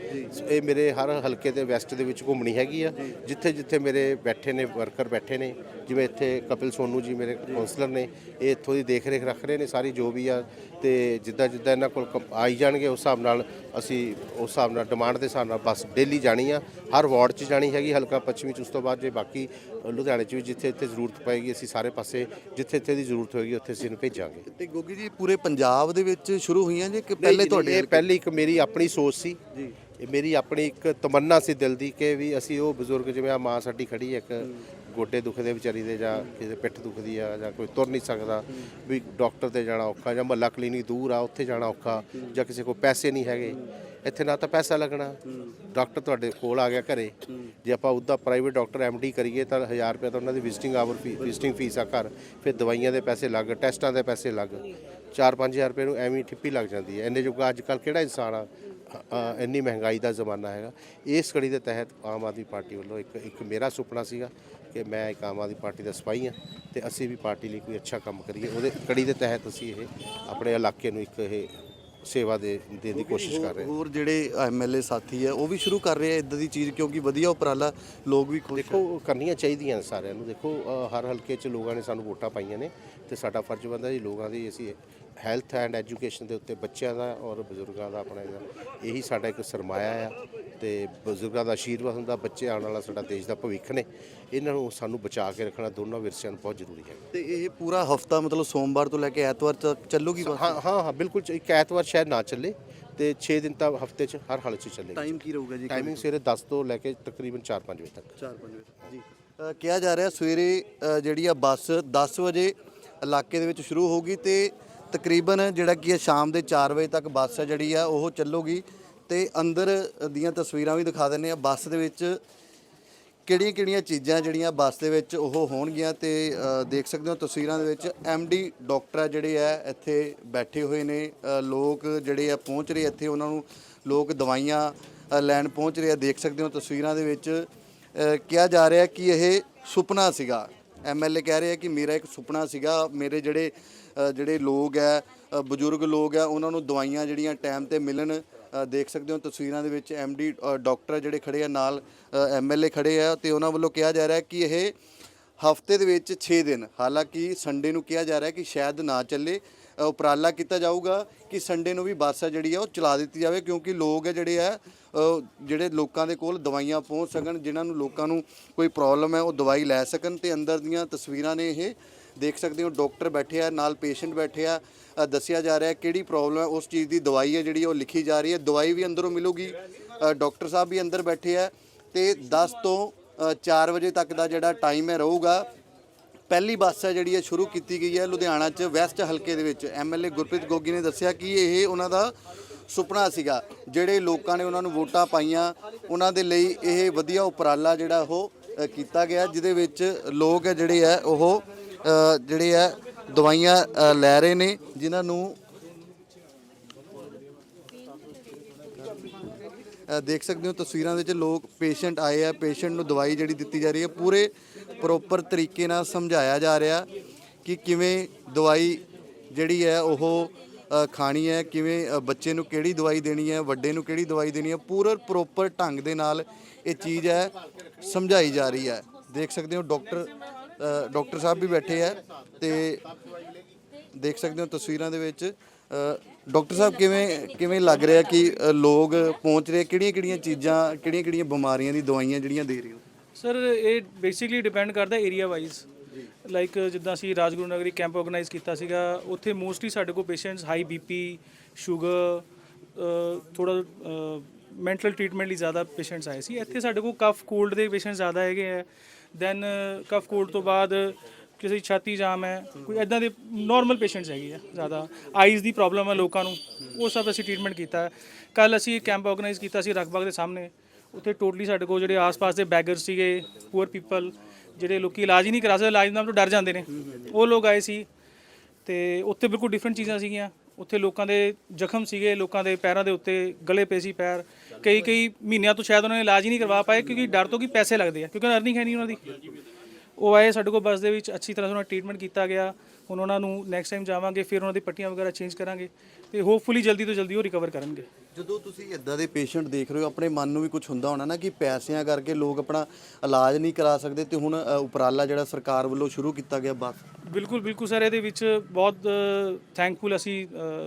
ਇਹ ਮੇਰੇ ਹਰ ਹਲਕੇ ਦੇ ਵੈਸਟ ਦੇ ਵਿੱਚ ਘੁੰਮਣੀ ਹੈਗੀ ਆ। ਜਿੱਥੇ ਜਿੱਥੇ ਮੇਰੇ ਬੈਠੇ ਨੇ ਵਰਕਰ ਬੈਠੇ ਨੇ ਜਿਵੇਂ ਇੱਥੇ ਕਪਿਲ ਸੋਨੂ ਜੀ ਮੇਰੇ ਕਾਉਂਸਲਰ ਨੇ ਇਹ ਇੱਥੋਂ ਦੀ ਦੇਖ ਰੇਖ ਰੱਖ ਰਹੇ ਨੇ ਸਾਰੀ ਜੋ ਵੀ ਆ ਤੇ ਜਿੱਦਾਂ ਜਿੱਦਾਂ ਇਹਨਾਂ ਕੋਲ ਕ- ਆਈ ਜਾਣਗੇ ਉਸ ਹਿਸਾਬ ਨਾਲ ਅਸੀਂ ਉਸ ਹਿਸਾਬ ਨਾਲ ਡਿਮਾਂਡ ਦੇ ਹਿਸਾਬ ਨਾਲ ਬੱਸ ਡੇਲੀ ਜਾਣੀ ਆ। ਹਰ ਵਾਰਡ 'ਚ ਜਾਣੀ ਹੈਗੀ ਹਲਕਾ ਪੱਛਮੀ 'ਚ ਉਸ ਤੋਂ ਬਾਅਦ ਜੇ ਬਾਕੀ ਅ, ਲੁਧਿਆਣੇ 'ਚ ਵੀ ਜਿੱਥੇ ਇੱਥੇ ਜ਼ਰੂਰਤ ਪਏਗੀ ਅਸੀਂ ਸਾਰੇ ਪਾਸੇ ਜਿੱਥੇ ਇੱਥੇ ਦੀ ਜ਼ਰੂਰਤ ਹੋਏਗੀ ਉੱਥੇ ਅਸੀਂ ਇਹਨੂੰ ਭੇਜਾਂਗੇ। ਤੇ ਗੋਗੀ ਜੀ ਪੂਰੇ ਪੰਜਾਬ ਦੇ ਵਿੱਚ ਸ਼ੁਰੂ ਹੋਈਆਂ ਜੇ ਕਿ ਪਹਿਲੇ ਤੁਹਾਡੇ ਇਹ ਪਹਿਲੀ ਇੱਕ ਮੇਰੀ ਆਪਣੀ ਸੋਚ ਸੀ। ਜੀ। ਇਹ ਮੇਰੀ ਆਪਣੀ ਇੱਕ ਤਮੰਨਾ ਸੀ ਦਿਲ ਦੀ ਕਿ ਵੀ ਅਸੀਂ ਉਹ ਬਜ਼ੁਰਗ ਜਿਵੇਂ ਆ ਮਾਂ ਸਾਡੀ ਖੜੀ ਹੈ ਇੱਕ ਗੋਡੇ ਦੁਖਦੇ ਵਿਚਾਰੀ ਦੇ ਜਾਂ ਕਿਸੇ ਪਿੱਠ ਦੁਖਦੀ ਆ ਜਾਂ ਕੋਈ ਤੁਰ ਨਹੀਂ ਸਕਦਾ, ਵੀ ਡਾਕਟਰ ਤੇ ਜਾਣਾ ਔਖਾ ਜਾਂ ਮਹੱਲਾ ਕਲੀਨਿਕ ਦੂਰ ਆ, ਉੱਥੇ ਜਾਣਾ ਔਖਾ ਜਾਂ ਕਿਸੇ ਕੋਲ ਪੈਸੇ ਨਹੀਂ ਹੈਗੇ, ਇੱਥੇ ਨਾ ਤਾਂ ਪੈਸਾ ਲੱਗਣਾ। ਡਾਕਟਰ ਤੁਹਾਡੇ ਕੋਲ ਆ ਗਿਆ ਘਰੇ, ਜੇ ਆਪਾਂ ਉਹਦਾ ਪ੍ਰਾਈਵੇਟ ਡਾਕਟਰ ਐਮਡੀ ਕਰੀਏ ਤਾਂ 1000 ਰੁਪਏ ਤਾਂ ਉਹਨਾਂ ਦੀ ਵਿਜ਼ਿਟਿੰਗ ਆਵਰ ਵਿਜ਼ਿਟਿੰਗ ਫੀਸ ਆ ਘਰ, ਫਿਰ ਦਵਾਈਆਂ ਦੇ ਪੈਸੇ ਲੱਗ ਟੈਸਟਾਂ ਦੇ ਪੈਸੇ ਲੱਗ 4-5000 ਰੁਪਏ ਨੂੰ ਐਵੇਂ ਠਿੱਪੀ ਲੱਗ ਜਾਂਦੀ ਹੈ। ਇੰਨੇ ਜੋਗਾ ਅੱਜ ਕੱਲ ਕਿਹੜਾ ਇਨਸਾਨ ਆ ਇੰਨੀ ਮਹਿੰਗਾਈ ਦਾ ਜ਼ਮਾਨਾ ਹੈਗਾ। ਇਸ ਕੜੀ ਦੇ ਤਹਿਤ ਆਮ ਆਦਮੀ ਪਾਰਟੀ ਵੱਲੋਂ ਇੱਕ ਇੱਕ ਮੇਰਾ ਸੁਪਨਾ ਸੀਗਾ ਕਿ ਮੈਂ ਇੱਕ ਆਮ ਆਦਮੀ ਪਾਰਟੀ ਦਾ ਸਿਪਾਹੀ ਹਾਂ ਤੇ ਅਸੀਂ ਵੀ ਪਾਰਟੀ ਲਈ ਕੋਈ ਅੱਛਾ ਕੰਮ ਕਰੀਏ। ਉਹਦੇ ਕੜੀ ਦੇ ਤਹਿਤ ਅਸੀਂ ਇਹ ਆਪਣੇ ਇਲਾਕੇ ਨੂੰ ਇੱਕ ਇਹ ਸੇਵਾ ਦੇ ਦੇਣ ਦੀ ਕੋਸ਼ਿਸ਼ ਕਰ ਰਹੇ ਹਾਂ। ਹੋਰ ਜਿਹੜੇ ਐਮਐਲਏ ਸਾਥੀ ਹੈ ਉਹ ਵੀ ਸ਼ੁਰੂ ਕਰ ਰਹੇ ਆ ਇਦਾਂ ਦੀ ਚੀਜ਼ ਕਿਉਂਕਿ ਵਧੀਆ ਉਪਰਾਲਾ ਲੋਕ ਵੀ ਖੁਸ਼ ਦੇਖੋ ਕਰਨੀਆਂ ਚਾਹੀਦੀਆਂ ਸਾਰਿਆਂ ਨੂੰ। ਦੇਖੋ ਹਰ ਹਲਕੇ 'ਚ ਲੋਕਾਂ ਨੇ ਸਾਨੂੰ ਵੋਟਾਂ ਪਾਈਆਂ ਨੇ ਤੇ ਸਾਡਾ ਫਰਜ਼ ਬਣਦਾ ਜੀ ਲੋਕਾਂ ਦੀ ਅਸੀਂ ਹੈਲਥ ਐਂਡ ਐਜੂਕੇਸ਼ਨ ਦੇ ਉੱਤੇ ਬੱਚਿਆਂ ਦਾ ਔਰ ਬਜ਼ੁਰਗਾਂ ਦਾ ਆਪਣਾ ਇਹਦਾ ਇਹੀ ਸਾਡਾ ਇੱਕ ਸਰਮਾਇਆ ਆ ਤੇ ਬਜ਼ੁਰਗਾਂ ਦਾ ਆਸ਼ੀਰਵਾਦ ਹੁੰਦਾ ਬੱਚੇ ਆਉਣ ਵਾਲਾ ਸਾਡਾ ਦੇਸ਼ ਦਾ ਭਵਿੱਖ ਨੇ। ਇਹਨਾਂ ਨੂੰ ਸਾਨੂੰ ਬਚਾ ਕੇ ਰੱਖਣਾ ਦੋਨੋਂ ਵਿਰਸਿਆਂ ਨੂੰ ਬਹੁਤ ਜ਼ਰੂਰੀ ਹੈ ਤੇ ਇਹ ਪੂਰਾ ਹਫਤਾ ਮਤਲਬ ਸੋਮਵਾਰ ਤੋਂ ਲੈ ਕੇ ਐਤਵਾਰ ਤੱਕ ਚੱਲੂਗੀ ਬਸ? ਹਾਂ ਹਾਂ ਹਾਂ ਬਿਲਕੁਲ ਇੱਕ ਐਤਵਾਰ ਸ਼ਾਇਦ ਨਾ ਚੱਲੇ ਤੇ 6 ਦਿਨ ਤਾਂ ਹਫ਼ਤੇ 'ਚ ਹਰ ਹਾਲਤ 'ਚ ਚੱਲੇਗੀ। ਟਾਈਮ ਕੀ ਰਹੂਗਾ ਜੀ? ਟਾਈਮਿੰਗ ਸਵੇਰੇ 10 ਤੋਂ ਲੈ ਕੇ ਤਕਰੀਬਨ 4-5 ਵਜੇ ਤੱਕ। 4-5 ਵਜੇ ਜੀ। ਕਿਹਾ ਜਾ ਰਿਹਾ ਸਵੇਰੇ ਜਿਹੜੀ ਆ ਬੱਸ 10 ਵਜੇ ਇਲਾਕੇ ਦੇ ਵਿੱਚ ਸ਼ੁਰੂ ਹੋਊਗੀ ਤੇ ਤਕਰੀਬਨ ਜਿਹੜਾ ਕੀ ਹੈ, ਸ਼ਾਮ ਦੇ 4 ਵਜੇ ਤੱਕ ਬੱਸ ਹੈ ਜਿਹੜੀ ਆ, ਉਹ ਚੱਲੂਗੀ। ਤੇ ਅੰਦਰ ਦੀਆਂ ਤਸਵੀਰਾਂ ਵੀ ਦਿਖਾ ਦਿੰਨੇ ਆ ਬੱਸ ਦੇ ਵਿੱਚ ਕਿਹੜੀਆਂ ਕਿਹੜੀਆਂ ਚੀਜ਼ਾਂ ਜਿਹੜੀਆਂ ਬੱਸ ਦੇ ਵਿੱਚ ਉਹ ਹੋਣਗੀਆਂ ਤੇ ਦੇਖ ਸਕਦੇ ਹੋ ਤਸਵੀਰਾਂ ਦੇ ਵਿੱਚ ਡੀ ਡਾਕਟਰ ਆ ਜਿਹੜੇ ਆ, ਇੱਥੇ ਬੈਠੇ ਹੋਏ ਨੇ। ਲੋਕ ਜਿਹੜੇ ਆ, ਪਹੁੰਚ ਰਹੇ ਇੱਥੇ, ਉਹਨਾਂ ਨੂੰ ਲੋਕ ਦਵਾਈਆਂ ਲੈਣ ਪਹੁੰਚ ਰਹੇ ਆ। ਦੇਖ ਸਕਦੇ ਹੋ ਤਸਵੀਰਾਂ ਦੇ ਵਿੱਚ ਕਿਹਾ ਜਾ ਰਿਹਾ ਕਿ ਇਹ ਸੁਪਨਾ ਸੀਗਾ। ਐਮਐਲਏ ਕਹਿ ਰਿਹਾ ਕਿ ਮੇਰਾ ਇੱਕ ਸੁਪਨਾ ਸੀਗਾ। ਮੇਰੇ ਜਿਹੜੇ ਜਿਹੜੇ ਲੋਕ ਹੈ ਬਜ਼ੁਰਗ ਲੋਕ ਹੈ, ਉਹਨਾਂ ਨੂੰ ਦਵਾਈਆਂ ਜਿਹੜੀਆਂ ਟਾਈਮ ਤੇ ਮਿਲਣ ਦੇਖ ਸਕਦੇ ਹੋ ਤਸਵੀਰਾਂ ਦੇ ਵਿੱਚ ਐਮਡੀ ਡਾਕਟਰ ਜਿਹੜੇ ਖੜੇ ਆ ਨਾਲ ਐਮਐਲਏ ਖੜੇ ਆ ਤੇ ਉਹਨਾਂ ਵੱਲੋਂ ਕਿਹਾ ਜਾ ਰਿਹਾ ਕਿ ਇਹ ਹਫ਼ਤੇ ਦੇ ਵਿੱਚ 6 ਦਿਨ, ਹਾਲਾਂਕਿ ਸੰਡੇ ਨੂੰ ਕਿਹਾ ਜਾ ਰਿਹਾ ਕਿ ਸ਼ਾਇਦ ਨਾ ਚੱਲੇ। ਉਪਰਾਲਾ ਕੀਤਾ ਜਾਊਗਾ ਕਿ ਸੰਡੇ ਨੂੰ ਵੀ ਬੱਸ ਆ ਜਿਹੜੀ ਆ ਉਹ ਚਲਾ ਦਿੱਤੀ ਜਾਵੇ ਕਿਉਂਕਿ ਲੋਕ ਜਿਹੜੇ ਆ ਜਿਹੜੇ ਲੋਕਾਂ ਦੇ ਕੋਲ ਦਵਾਈਆਂ ਪਹੁੰਚ ਸਕਣ, ਜਿਨ੍ਹਾਂ ਨੂੰ ਲੋਕਾਂ ਨੂੰ ਕੋਈ ਪ੍ਰੋਬਲਮ ਹੈ ਉਹ ਦਵਾਈ ਲੈ ਸਕਣ ਤੇ ਅੰਦਰ ਦੀਆਂ ਤਸਵੀਰਾਂ ਨੇ ਇਹ ਦੇਖ ਸਕਦੇ ਹੋ ਡਾਕਟਰ ਬੈਠੇ ਆ ਨਾਲ ਪੇਸ਼ੈਂਟ ਬੈਠੇ ਆ ਅ, ਦੱਸਿਆ ਜਾ ਰਿਹਾ ਕਿਹੜੀ ਪ੍ਰੋਬਲਮ ਹੈ ਉਸ ਚੀਜ਼ ਦੀ ਦਵਾਈ ਹੈ ਜਿਹੜੀ ਉਹ ਲਿਖੀ ਜਾ ਰਹੀ ਹੈ। ਦਵਾਈ ਵੀ ਅੰਦਰੋਂ ਮਿਲੂਗੀ ਅ, ਡਾਕਟਰ ਸਾਹਿਬ ਵੀ ਅੰਦਰ ਬੈਠੇ ਆ ਤੇ 10 ਤੋਂ ਅ, 4 ਵਜੇ ਤੱਕ ਦਾ ਜਿਹੜਾ ਟਾਈਮ ਹੈ ਰਹੂਗਾ। ਪਹਿਲੀ ਬੱਸ ਹੈ ਜਿਹੜੀ ਹੈ ਸ਼ੁਰੂ ਕੀਤੀ ਗਈ ਹੈ ਲੁਧਿਆਣਾ 'ਚ ਵੈਸਟ ਹਲਕੇ ਦੇ ਵਿੱਚ। ਐਮਐਲਏ ਗੁਰਪ੍ਰੀਤ ਗੋਗੀ ਨੇ ਦੱਸਿਆ ਕਿ ਇਹ ਉਹਨਾਂ ਦਾ ਸੁਪਨਾ ਸੀਗਾ ਜਿਹੜੇ ਲੋਕਾਂ ਨੇ ਉਹਨਾਂ ਨੂੰ ਵੋਟਾਂ ਪਾਈਆਂ ਉਹਨਾਂ ਦੇ ਲਈ ਇਹ ਵਧੀਆ ਉਪਰਾਲਾ ਜਿਹੜਾ ਉਹ ਅ, ਕੀਤਾ ਗਿਆ ਜਿਹਦੇ ਵਿੱਚ ਲੋਕ ਹੈ ਜਿਹੜੇ ਹੈ ਉਹ ਜਿਹੜੇ ਹੈ ਦਵਾਈਆਂ ਲੈ ਰਹੇ ਨੇ, ਜਿਨ੍ਹਾਂ ਨੂੰ ਦੇਖ ਸਕਦੇ ਹੋ ਤਸਵੀਰਾਂ ਦੇ ਵਿੱਚ ਲੋਕ ਪੇਸ਼ੈਂਟ ਆਏ ਆ, ਪੇਸ਼ੈਂਟ ਨੂੰ ਦਵਾਈ ਜਿਹੜੀ ਦਿੱਤੀ ਜਾ ਰਹੀ ਹੈ, ਪੂਰੇ ਪ੍ਰੋਪਰ ਤਰੀਕੇ ਨਾਲ ਸਮਝਾਇਆ ਜਾ ਰਿਹਾ ਕਿ ਕਿਵੇਂ ਦਵਾਈ ਜਿਹੜੀ ਹੈ, ਉਹ ਖਾਣੀ ਹੈ, ਕਿਵੇਂ ਬੱਚੇ ਨੂੰ ਕਿਹੜੀ ਦਵਾਈ ਦੇਣੀ ਹੈ, ਵੱਡੇ ਨੂੰ ਕਿਹੜੀ ਦਵਾਈ ਦੇਣੀ ਹੈ, ਪੂਰਾ ਪ੍ਰੋਪਰ ਢੰਗ ਦੇ ਨਾਲ ਇਹ ਚੀਜ਼ ਹੈ, ਸਮਝਾਈ ਜਾ ਰਹੀ ਹੈ। ਦੇਖ ਸਕਦੇ ਹੋ ਡਾਕਟਰ ਡਾਕਟਰ ਸਾਹਿਬ ਵੀ ਬੈਠੇ ਹੈ ਤੇ ਦੇਖ ਸਕਦੇ ਹੋ ਤਸਵੀਰਾਂ ਦੇ ਵਿੱਚ ਅ, ਡਾਕਟਰ ਸਾਹਿਬ ਕਿਵੇਂ ਕਿਵੇਂ ਲੱਗ ਰਿਹਾ ਕਿ ਲੋਕ ਪਹੁੰਚ ਰਹੇ ਕਿਹੜੀਆਂ ਕਿਹੜੀਆਂ ਚੀਜ਼ਾਂ ਕਿਹੜੀਆਂ ਕਿਹੜੀਆਂ ਬਿਮਾਰੀਆਂ ਦੀ ਦਵਾਈਆਂ ਜਿਹੜੀਆਂ ਦੇ ਰਹੇ ਹੋ? ਸਰ ਇਹ ਬੇਸਿਕਲੀ ਡਿਪੈਂਡ ਕਰਦਾ ਏਰੀਆ ਵਾਈਜ਼ ਲਾਈਕ ਜਿੱਦਾਂ ਅਸੀਂ ਰਾਜਗੁਰੂ ਨਗਰੀ ਕੈਂਪ ਆਰਗੇਨਾਈਜ਼ ਕੀਤਾ ਸੀਗਾ ਉੱਥੇ ਮੋਸਟਲੀ ਸਾਡੇ ਕੋਲ ਪੇਸ਼ੈਂਟਸ ਹਾਈ ਬੀਪੀ ਸ਼ੂਗਰ ਥੋੜਾ ਮੈਂਟਲ ਟ੍ਰੀਟਮੈਂਟ ਲਈ ਜ਼ਿਆਦਾ ਪੇਸ਼ੈਂਟਸ ਆਏ ਸੀ। ਇੱਥੇ ਸਾਡੇ ਕੋਲ ਕਫ ਕੋਲਡ ਦੇ ਪੇਸ਼ੈਂਟਸ ਜ਼ਿਆਦਾ ਹੈਗੇ ਆ। ਦੈਨ ਕਫ ਕੋਲਡ ਤੋਂ ਬਾਅਦ ਕਿਸੇ ਦੀ ਛਾਤੀ ਜਾਮ ਹੈ, ਕੋਈ ਐਦਾਂ ਦੇ ਨਾਰਮਲ ਪੇਸ਼ੈਂਟਸ ਹੈਗੇ ਆ, ਜ਼ਿਆਦਾ। ਆਈਜ਼ ਦੀ ਪ੍ਰੋਬਲਮ ਹੈ ਲੋਕਾਂ ਨੂੰ। ਉਹ ਸਭ ਅਸੀਂ ਟ੍ਰੀਟਮੈਂਟ ਕੀਤਾ ਕੱਲ ਅਸੀਂ ਕੈਂਪ ਆਰਗੇਨਾਈਜ਼ ਕੀਤਾ ਸੀ ਰਖਬਾਗ ਦੇ ਸਾਹਮਣੇ। ਉੱਥੇ ਟੋਟਲੀ ਸਾਡੇ ਕੋਲ ਜਿਹੜੇ ਆਸ-ਪਾਸ ਦੇ ਬੈਗਰ ਸੀਗੇ ਪੂਅਰ ਪੀਪਲ ਜਿਹੜੇ ਲੋਕੀ ਇਲਾਜ ਹੀ ਨਹੀਂ ਕਰਾ ਸਕਦੇ, ਇਲਾਜ ਨਾਮ ਤੋਂ ਡਰ ਜਾਂਦੇ ਨੇ। ਉਹ ਲੋਕ ਆਏ ਸੀ ਤੇ ਉੱਥੇ ਬਿਲਕੁਲ ਡਿਫਰੈਂਟ ਚੀਜ਼ਾਂ ਸੀਗੀਆਂ। ਉੱਥੇ ਲੋਕਾਂ ਦੇ ਜ਼ਖਮ ਸੀਗੇ, ਲੋਕਾਂ ਦੇ ਪੈਰਾਂ ਦੇ ਉੱਤੇ ਗਲੇ ਪਏ ਸੀ ਪੈਰ। ਕਈ ਕਈ ਮਹੀਨਿਆਂ ਤੋਂ ਸ਼ਾਇਦ ਉਹਨਾਂ ਨੇ ਇਲਾਜ ਹੀ ਨਹੀਂ ਕਰਵਾ ਪਾਏ ਕਿਉਂਕਿ ਡਰ ਤੋਂ ਕਿ ਪੈਸੇ ਲੱਗਦੇ ਆ ਕਿਉਂਕਿ ਅਰਨਿੰਗ ਹੈ ਨਹੀਂ ਉਹਨਾਂ ਦੀ। ਉਹ ਆਏ ਸਾਡੇ ਕੋਲ ਬੱਸ ਦੇ ਵਿੱਚ ਅੱਛੀ ਤਰ੍ਹਾਂ ਉਹਨਾਂ ਦਾ ਟ੍ਰੀਟਮੈਂਟ ਕੀਤਾ ਗਿਆ। ਹੁਣ ਉਹਨਾਂ ਨੂੰ ਨੈਕਸਟ ਟਾਈਮ ਜਾਵਾਂਗੇ ਫਿਰ ਉਹਨਾਂ ਦੀ ਪੱਟੀਆਂ ਵਗੈਰਾ ਚੇਂਜ ਕਰਾਂਗੇ ਤੇ ਹੋਪਫੁਲੀ ਜਲਦੀ ਤੋਂ ਜਲਦੀ ਉਹ ਰਿਕਵਰ ਕਰਨਗੇ। ਜਦੋਂ ਤੁਸੀਂ ਇਦਾਂ ਦੇ ਪੇਸ਼ੈਂਟ ਦੇਖ ਰਹੇ ਹੋ ਆਪਣੇ ਮਨ ਨੂੰ ਵੀ ਕੁਝ ਹੁੰਦਾ ਹੋਣਾ ਨਾ ਕਿ ਪੈਸਿਆਂ ਕਰਕੇ ਲੋਕ ਆਪਣਾ ਇਲਾਜ ਨਹੀਂ ਕਰਾ ਸਕਦੇ ਤੇ ਹੁਣ ਅ, ਉਪਰਾਲਾ ਜਿਹੜਾ ਸਰਕਾਰ ਵੱਲੋਂ ਸ਼ੁਰੂ ਕੀਤਾ ਗਿਆ ਬਸ। ਬਿਲਕੁਲ ਬਿਲਕੁਲ ਸਰ ਇਹਦੇ ਵਿੱਚ ਬਹੁਤ ਥੈਂਕਫੁਲ ਅਸੀਂ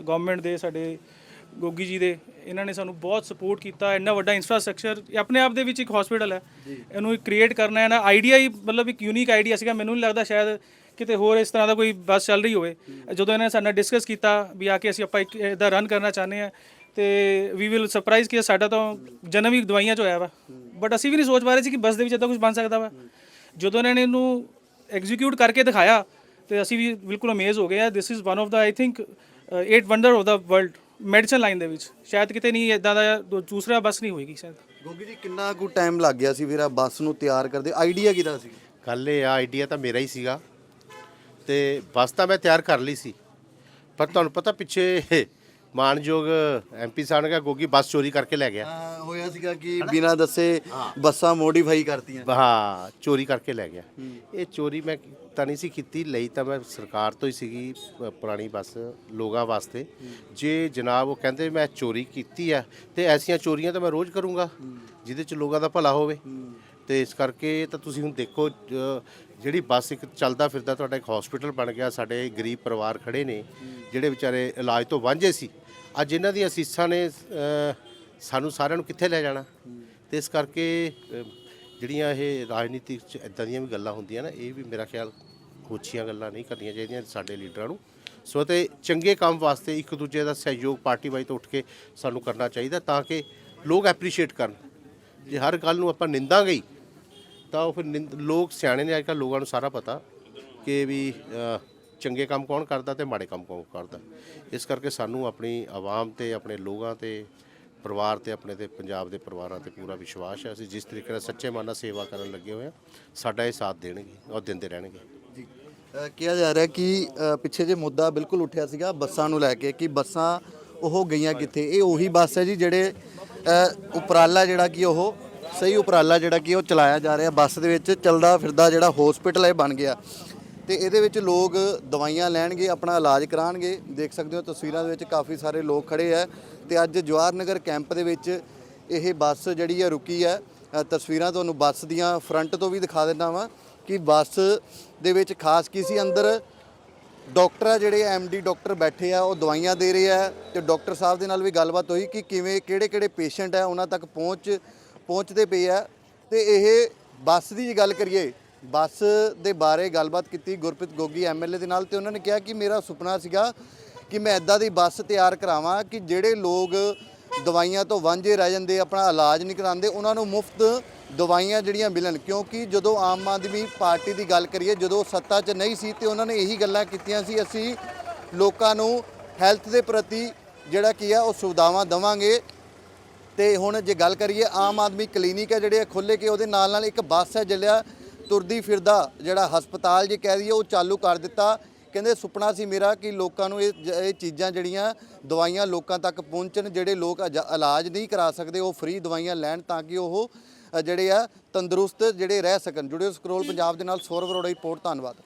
ਗਵਰਨਮੈਂਟ ਦੇ ਸਾਡੇ ਗੋਗੀ ਜੀ ਦੇ ਇਹਨਾਂ ਨੇ ਸਾਨੂੰ ਬਹੁਤ ਸਪੋਰਟ ਕੀਤਾ ਇੰਨਾ ਵੱਡਾ ਇਨਫਰਾਸਟ੍ਰਕਚਰ ਆਪਣੇ ਆਪ ਦੇ ਵਿੱਚ ਇੱਕ ਹਸਪੀਟਲ ਹੈ। ਇਹਨੂੰ ਕ੍ਰੀਏਟ ਕਰਨਾ ਹੈ ਨਾ ਆਈਡੀਆ ਹੀ ਮਤਲਬ ਇੱਕ ਯੂਨੀਕ ਆਈਡੀਆ ਸੀਗਾ। ਮੈਨੂੰ ਨਹੀਂ ਲੱਗਦਾ ਸ਼ਾਇਦ ਕਿਤੇ ਹੋਰ ਇਸ ਤਰ੍ਹਾਂ ਦਾ ਕੋਈ ਬੱਸ ਚੱਲ ਰਹੀ ਹੋਵੇ। ਜਦੋਂ ਇਹਨਾਂ ਨੇ ਸਾਡੇ ਨਾਲ ਡਿਸਕਸ ਕੀਤਾ ਵੀ ਆ ਕੇ ਅਸੀਂ ਆਪਾਂ ਇੱਕ ਇਹਦਾ ਰਨ ਕਰਨਾ ਚਾਹੁੰਦੇ ਆ ਤੇ ਵੀ ਵਿਲ ਸਰਪ੍ਰਾਈਜ਼ ਕਿ ਸਾਡਾ ਤਾਂ ਜਨਮ ਹੀ ਦਵਾਈਆਂ 'ਚ ਹੋਇਆ ਵਾ। ਬਟ ਅਸੀਂ ਵੀ ਨਹੀਂ ਸੋਚ ਪਾ ਰਹੇ ਸੀ ਕਿ ਬੱਸ ਦੇ ਵਿੱਚ ਇਦਾਂ ਕੁਝ ਬਣ ਸਕਦਾ ਵਾ। ਜਦੋਂ ਇਹਨਾਂ ਨੇ ਇਹਨੂੰ ਐਗਜ਼ੀਕਿਊਟ ਕਰਕੇ ਦਿਖਾਇਆ ਤੇ ਅਸੀਂ ਵੀ ਬਿਲਕੁਲ ਅਮੇਜ਼ ਹੋ ਗਏ ਆ this is one of the I think 8 wonder of the world medicine line ਦੇ ਵਿੱਚ। ਸ਼ਾਇਦ ਕਿਤੇ ਨਹੀਂ ਇਦਾਂ ਦਾ ਦੂ- ਦੂਸਰਾ ਬੱਸ ਨਹੀਂ ਹੋਏਗੀ ਸ਼ਾਇਦ। ਗੋਗੀ ਜੀ ਕਿੰਨਾ ਕੁ ਟਾਈਮ ਲੱਗ ਗਿਆ ਸੀ ਫਿਰ ਆ ਬੱਸ ਨੂੰ ਤਿਆਰ ਕਰਦੇ? ਆਈਡੀਆ ਕਿਹਦਾ ਸੀ? ਗੱਲ ਇਹ ਆ ਆਈਡੀਆ ਤਾਂ ਮੇਰਾ ਹੀ ਸੀਗਾ। ਤੇ ਬੱਸ ਤਾਂ ਮੈਂ ਤਿਆਰ ਕਰ ਲਈ ਸੀ। ਪਰ ਤੁਹਾਨੂੰ ਪਤਾ ਪਿੱਛੇ ਮਾਨਯੋਗ ਐਮਪੀ ਸਾਹਿਬ ਨੇ ਕਿਹਾ ਗੋਗੀ ਬੱਸ ਚੋਰੀ ਕਰਕੇ ਲੈ ਗਿਆ। ਹੋਇਆ ਸੀਗਾ ਕਿ ਬਿਨਾਂ ਦੱਸੇ ਬੱਸਾਂ ਮੋਡੀਫਾਈ ਕਰਤੀਆਂ। ਹਾਂ ਚੋਰੀ ਕਰਕੇ ਲੈ ਗਿਆ। ਇਹ ਚੋਰੀ ਮੈਂ ਤਾਂ ਨਹੀਂ ਸੀ ਕੀਤੀ ਲਈ ਤਾਂ ਮੈਂ ਸਰਕਾਰ ਤੋਂ ਹੀ ਸੀਗੀ ਪ- ਪੁਰਾਣੀ ਬੱਸ ਲੋਕਾਂ ਵਾਸਤੇ। ਜੇ ਜਨਾਬ ਉਹ ਕਹਿੰਦੇ ਮੈਂ ਚੋਰੀ ਕੀਤੀ ਆ ਤੇ ਐਸੀਆਂ ਚੋਰੀਆਂ ਤਾਂ ਮੈਂ ਰੋਜ਼ ਕਰੂੰਗਾ ਜਿਹਦੇ ਚ ਲੋਕਾਂ ਦਾ ਭਲਾ ਹੋਵੇ। ਤੇ ਇਸ ਕਰਕੇ ਤਾਂ ਤੁਸੀਂ ਹੁਣ ਦੇਖੋ ਜ- ਜਿਹੜੀ ਬੱਸ ਇੱਕ ਚੱਲਦਾ ਫਿਰਦਾ ਤੁਹਾਡਾ ਇੱਕ ਹਸਪੀਟਲ ਬਣ ਗਿਆ ਸਾਡੇ ਗਰੀਬ ਪਰਿਵਾਰ ਖੜੇ ਨੇ ਜਿਹੜੇ ਵਿਚਾਰੇ ਇਲਾਜ ਤੋਂ ਵਾਂਝੇ ਸੀ ਅੱਜ ਇਹਨਾਂ ਦੀਆਂ ਅਸੀਸਾਂ ਨੇ ਅ, ਸਾਨੂੰ ਸਾਰਿਆਂ ਨੂੰ ਕਿੱਥੇ ਲੈ ਜਾਣਾ? ਤੇ ਇਸ ਕਰਕੇ ਅ, ਜਿਹੜੀਆਂ ਇਹ ਰਾਜਨੀਤੀ ਚ ਇਦਾਂ ਦੀਆਂ ਵੀ ਗੱਲਾਂ ਹੁੰਦੀਆਂ ਨਾ ਇਹ ਵੀ ਮੇਰਾ ਖਿਆਲ ਕੋਚੀਆਂ ਗੱਲਾਂ ਨਹੀਂ ਕਰਨੀਆਂ ਚਾਹੀਦੀਆਂ ਸਾਡੇ ਲੀਡਰਾਂ ਨੂੰ। ਸੋ ਤੇ ਚੰਗੇ ਕੰਮ ਵਾਸਤੇ ਇੱਕ ਦੂਜੇ ਦਾ ਸਹਿਯੋਗ ਪਾਰਟੀ ਵਾਈ ਤੋਂ ਉੱਠ ਕੇ ਸਾਨੂੰ ਕਰਨਾ ਚਾਹੀਦਾ ਤਾਂ ਕਿ ਲੋਕ ਐਪਰੀਸ਼ੀਏਟ ਕਰਨ। ਜੇ ਹਰ ਗੱਲ ਨੂੰ ਆਪਾਂ ਨਿੰਦਾਂਗੇ ਗਈ ਤਾਂ ਉਹ ਫਿਰ ਨਿੰਦ- ਲੋਕ ਸਿਆਣੇ ਨੇ ਅੱਜਕੱਲ ਲੋਕਾਂ ਨੂੰ ਸਾਰਾ ਪਤਾ ਕਿ ਵੀ ਅ, ਚੰਗੇ ਕੰਮ ਕੌਣ ਕਰਦਾ ਤੇ ਮਾੜੇ ਕੰਮ ਕੌਣ ਕਰਦਾ। ਇਸ ਕਰਕੇ ਸਾਨੂੰ ਆਪਣੀ ਆਵਾਮ ਤੇ ਆਪਣੇ ਲੋਕਾਂ ਤੇ ਪਰਿਵਾਰ ਤੇ ਆਪਣੇ ਤੇ ਪੰਜਾਬ ਦੇ ਪਰਿਵਾਰਾਂ ਤੇ ਪੂਰਾ ਵਿਸ਼ਵਾਸ ਹੈ। ਅਸੀਂ ਜਿਸ ਤਰੀਕੇ ਨਾਲ ਸੱਚੇ ਮਨ ਨਾਲ ਸੇਵਾ ਕਰਨ ਲੱਗੇ ਹੋਏ ਹਾਂ, ਸਾਡਾ ਇਹ ਸਾਥ ਦੇਣਗੇ ਔਰ ਦਿੰਦੇ ਰਹਿਣਗੇ। ਜੀ। ਕਿਹਾ ਜਾ ਰਿਹਾ ਕਿ ਪਿੱਛੇ ਜੇ ਮੁੱਦਾ ਬਿਲਕੁਲ ਉੱਠਿਆ ਸੀਗਾ ਬੱਸਾਂ ਨੂੰ ਲੈ ਕੇ ਕਿ ਬੱਸਾਂ ਉਹ ਗਈਆਂ ਕਿੱਥੇ? ਇਹ ਉਹੀ ਬੱਸ ਹੈ ਜੀ ਜਿਹੜੇ ਉਪਰਾਲਾ ਜਿਹੜਾ ਕਿ ਉਹ, ਸਹੀ ਉਪਰਾਲਾ ਜਿਹੜਾ ਕਿ ਉਹ ਚਲਾਇਆ ਜਾ ਰਿਹਾ। ਬੱਸ ਦੇ ਵਿੱਚ ਚੱਲਦਾ ਫਿਰਦਾ ਜਿਹੜਾ ਹਸਪੀਟਲ ਹੈ ਬਣ ਗਿਆ। ਤੇ ਇਹਦੇ ਵਿੱਚ ਲੋਕ ਦਵਾਈਆਂ ਲੈਣਗੇ, ਆਪਣਾ ਇਲਾਜ ਕਰਾਣਗੇ। ਦੇਖ ਸਕਦੇ ਹੋ ਤਸਵੀਰਾਂ ਦੇ ਵਿੱਚ ਕਾਫੀ ਸਾਰੇ ਲੋਕ ਖੜੇ ਆ ਤੇ ਅੱਜ ਜਵਾਹਰ ਨਗਰ ਕੈਂਪ ਦੇ ਵਿੱਚ ਇਹ ਬੱਸ ਜਿਹੜੀ ਹੈ ਰੁਕੀ ਹੈ ਤਸਵੀਰਾਂ ਤੁਹਾਨੂੰ ਬੱਸ ਦੀਆਂ ਫਰੰਟ ਤੋਂ ਵੀ ਦਿਖਾ ਦਿੰਦਾ ਵਾਂ ਕਿ ਬੱਸ ਦੇ ਵਿੱਚ ਖਾਸ ਕੀ ਸੀ, ਅੰਦਰ ਡਾਕਟਰ ਆ ਜਿਹੜੇ ਐਮਡੀ ਡਾਕਟਰ ਬੈਠੇ ਆ, ਉਹ ਦਵਾਈਆਂ ਦੇ ਰਹੇ ਆ ਤੇ ਡਾਕਟਰ ਸਾਹਿਬ ਦੇ ਨਾਲ ਵੀ ਗੱਲਬਾਤ ਹੋਈ ਕਿ ਕਿਵੇਂ ਕਿਹੜੇ ਕਿਹੜੇ ਪੇਸ਼ੈਂਟ ਆ, ਉਹਨਾਂ ਤੱਕ ਪਹੁੰਚ, ਪਹੁੰਚਦੇ ਪਏ ਆ ਤੇ ਇਹ ਬੱਸ ਦੀ ਜੇ ਗੱਲ ਕਰੀਏ, ਬੱਸ ਦੇ ਬਾਰੇ ਗੱਲਬਾਤ ਕੀਤੀ ਗੁਰਪ੍ਰੀਤ ਗੋਗੀ ਐਮਐਲਏ ਦੇ ਨਾਲ ਤੇ ਉਹਨਾਂ ਨੇ ਕਿਹਾ ਕਿ ਮੇਰਾ ਸੁਪਨਾ ਸੀਗਾ ਕਿ ਮੈਂ ਇਦਾਂ ਦੀ ਬੱਸ ਤਿਆਰ ਕਰਾਵਾਂ ਕਿ ਜਿਹੜੇ ਲੋਕ ਦਵਾਈਆਂ ਤੋਂ ਵਾਂਝੇ ਰਹਿ ਜਾਂਦੇ, ਆਪਣਾ ਇਲਾਜ ਨਹੀਂ ਕਰਾਉਂਦੇ, ਉਹਨਾਂ ਨੂੰ ਮੁਫਤ ਦਵਾਈਆਂ ਜਿਹੜੀਆਂ ਮਿਲਣ। ਕਿਉਂਕਿ ਜਦੋਂ ਆਮ ਆਦਮੀ ਪਾਰਟੀ ਦੀ ਗੱਲ ਕਰੀਏ, ਜਦੋਂ ਸੱਤਾ 'ਚ ਨਹੀਂ ਸੀ ਤੇ ਉਹਨਾਂ ਨੇ ਇਹੀ ਗੱਲਾਂ ਕੀਤੀਆਂ ਸੀ, ਅਸੀਂ ਲੋਕਾਂ ਨੂੰ ਹੈਲਥ ਦੇ ਪ੍ਰਤੀ ਜਿਹੜਾ ਕੀ ਆ, ਉਹ ਸੁਵਿਧਾਵਾਂ ਦਵਾਂਗੇ। ਤੇ ਹੁਣ ਜੇ ਗੱਲ ਕਰੀਏ, ਆਮ ਆਦਮੀ ਕਲੀਨਿਕ ਹੈ ਜਿਹੜੇ ਖੁੱਲੇ ਕੇ ਉਹਦੇ ਨਾਲ ਨਾਲ ਇੱਕ ਬੱਸ ਹੈ ਜਿਹੜਾ ਤੁਰਦੀ ਫਿਰਦਾ ਜਿਹੜਾ ਹਸਪਤਾਲ ਜੇ ਕਹਿ ਦਈਏ, ਉਹ ਚਾਲੂ ਕਰ ਦਿੱਤਾ। ਕਹਿੰਦੇ ਸੁਪਨਾ ਸੀ ਮੇਰਾ ਕਿ ਲੋਕਾਂ ਨੂੰ ਇਹ ਜ- ਇਹ ਚੀਜ਼ਾਂ ਜਿਹੜੀਆਂ ਦਵਾਈਆਂ ਲੋਕਾਂ ਤੱਕ ਪਹੁੰਚਣ ਜਿਹੜੇ ਲੋਕ ਅਜ- ਇਲਾਜ ਨਹੀਂ ਕਰਾ ਸਕਦੇ ਉਹ ਫ੍ਰੀ ਦਵਾਈਆਂ ਲੈਣ ਤਾਂ ਕਿ ਉਹ ਅ, ਜਿਹੜੇ ਆ ਤੰਦਰੁਸਤ ਜਿਹੜੇ ਰਹਿ ਸਕਣ। ਜੁੜਿਓ ਸਕਰੋਲ ਪੰਜਾਬ ਦੇ ਨਾਲ ਸੌਰਵ ਅਰੋੜਾ ਦੀ ਰਿਪੋਰਟ ਧੰਨਵਾਦ।